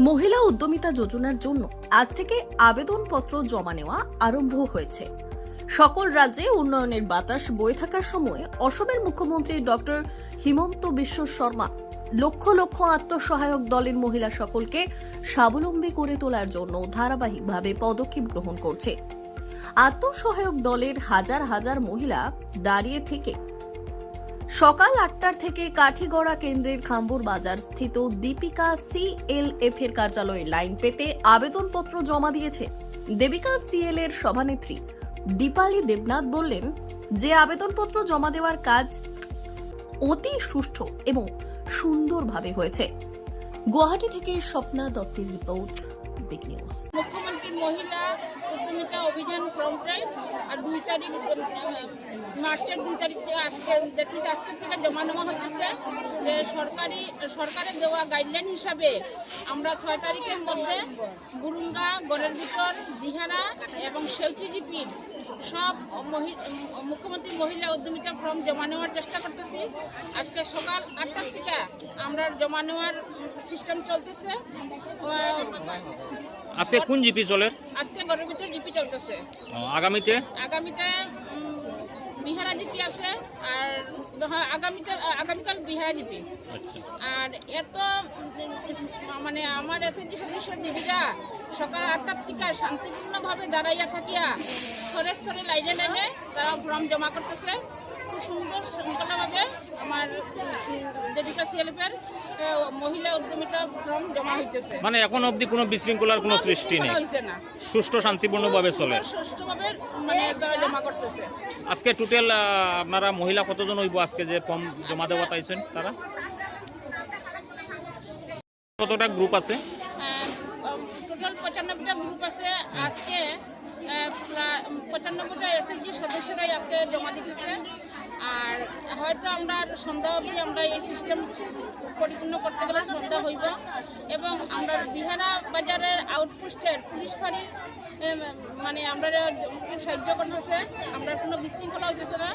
মহিলা উদ্যমিতা যোজনার জন্য আজ থেকে আবেদনপত্র জমা নেওয়া আরম্ভ হয়েছে। সকল রাজ্যে উন্নয়নের বাতাস বয়ে থাকার সময় অসমের মুখ্যমন্ত্রী ডক্টর হিমন্ত বিশ্ব শর্মা লক্ষ লক্ষ আত্মসহায়ক দলের মহিলা সকলকে স্বাবলম্বী করে তোলার জন্য ধারাবাহিকভাবে পদক্ষেপ গ্রহণ করছে। আত্মসহায়ক দলের হাজার হাজার মহিলা দাঁড়িয়ে থেকে সকাল আটটার থেকে কাঠিগড়া কেন্দ্রের খাম্বুর বাজার স্থিত দীপিকা সিএলএফ এর কার্যালয়ে লাইন পেতে আবেদনপত্র জমা দিয়েছে দেবিকা সিএল এর সভানেত্রী। দীপালি দেবনাথ বললেন, যে আবেদনপত্র জমা দেওয়ার কাজ অতি সুষ্ঠু এবং সুন্দরভাবে হয়েছে। গুয়াহাটি থেকে স্বপ্না দত্তের রিপোর্ট বিগ নিউজ মহিলা উদ্যমিতা অভিযান ফ্রন্টে আর দুই তারিখ মার্চের দুই তারিখ থেকে আজকে দ্যাট মিনস আজকের থেকে জমা নেওয়া হইতেছে যে সরকারি, সরকারের দেওয়া গাইডলাইন হিসাবে আমরা ছয় তারিখের মধ্যে গুরুঙ্গা, গড়ের ভিতর, দিহারা এবং সেউটিজিপির সব মুখ্যমন্ত্রী মহিলা উদ্যমিতা ফর্ম জমা নেওয়ার চেষ্টা করতেছি। আজকে সকাল আটটার থেকে আমরা জমা নেওয়ার সিস্টেম চলতেছে। আজকে কোন জিপি চলে আজকে ঘরের ভিতর জিপি চলতেছে। আগামীতে? আগামীতে বিহারা জিপি আছে আর আগামীতে আগামীকাল বিহারা জিপি। আচ্ছা। আর এত মানে আমার এসএসজি সদস্য দিদিরা সকাল আটটার থেকে শান্তিপূর্ণভাবে দাঁড়াইয়া থাকিয়া স্তরে স্তরে লাইনে লাইনে তারা ফর্ম জমা করতেছে। খুব সুন্দর শৃঙ্খলাভাবে আমার দেবিকা সিএলএফের মহিলা উদ্যমিতা ফর্ম জমা হইতেছে। মানে এখন অবধি কোনো বিশৃঙ্খলার কোনো সৃষ্টি নেই। সুষ্ঠু শান্তিপূর্ণভাবে চলে। সুষ্ঠুভাবে মানে জমা করতেছে। আজকে টোটাল আপনারা মহিলা কতজন হইব আজকে যে ফর্ম জমা দেওয়া পাইছেন তারা? কতটা গ্রুপ আছে? টোটাল পঁচানব্বইটা গ্রুপ আছে। আজকে পঁচানব্বইটা এসএসজি সদস্যরাই আজকে জমা দিতেছে। হয়তো আমরা সন্ধ্যা অবধি আমরা এই সিস্টেম পরিপূর্ণ করতে গেলে সন্ধ্যা হইব। এবং আমরা বিহারা বাজারের আউটপোস্টের পুলিশ ফাঁড়ির মানে আমরা খুব সাহায্য করতেছে আমরা কোনো বিশৃঙ্খলা হইতেছে না।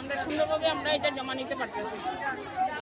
আমরা সুন্দরভাবে আমরা এটা জমা নিতে পারতেছি।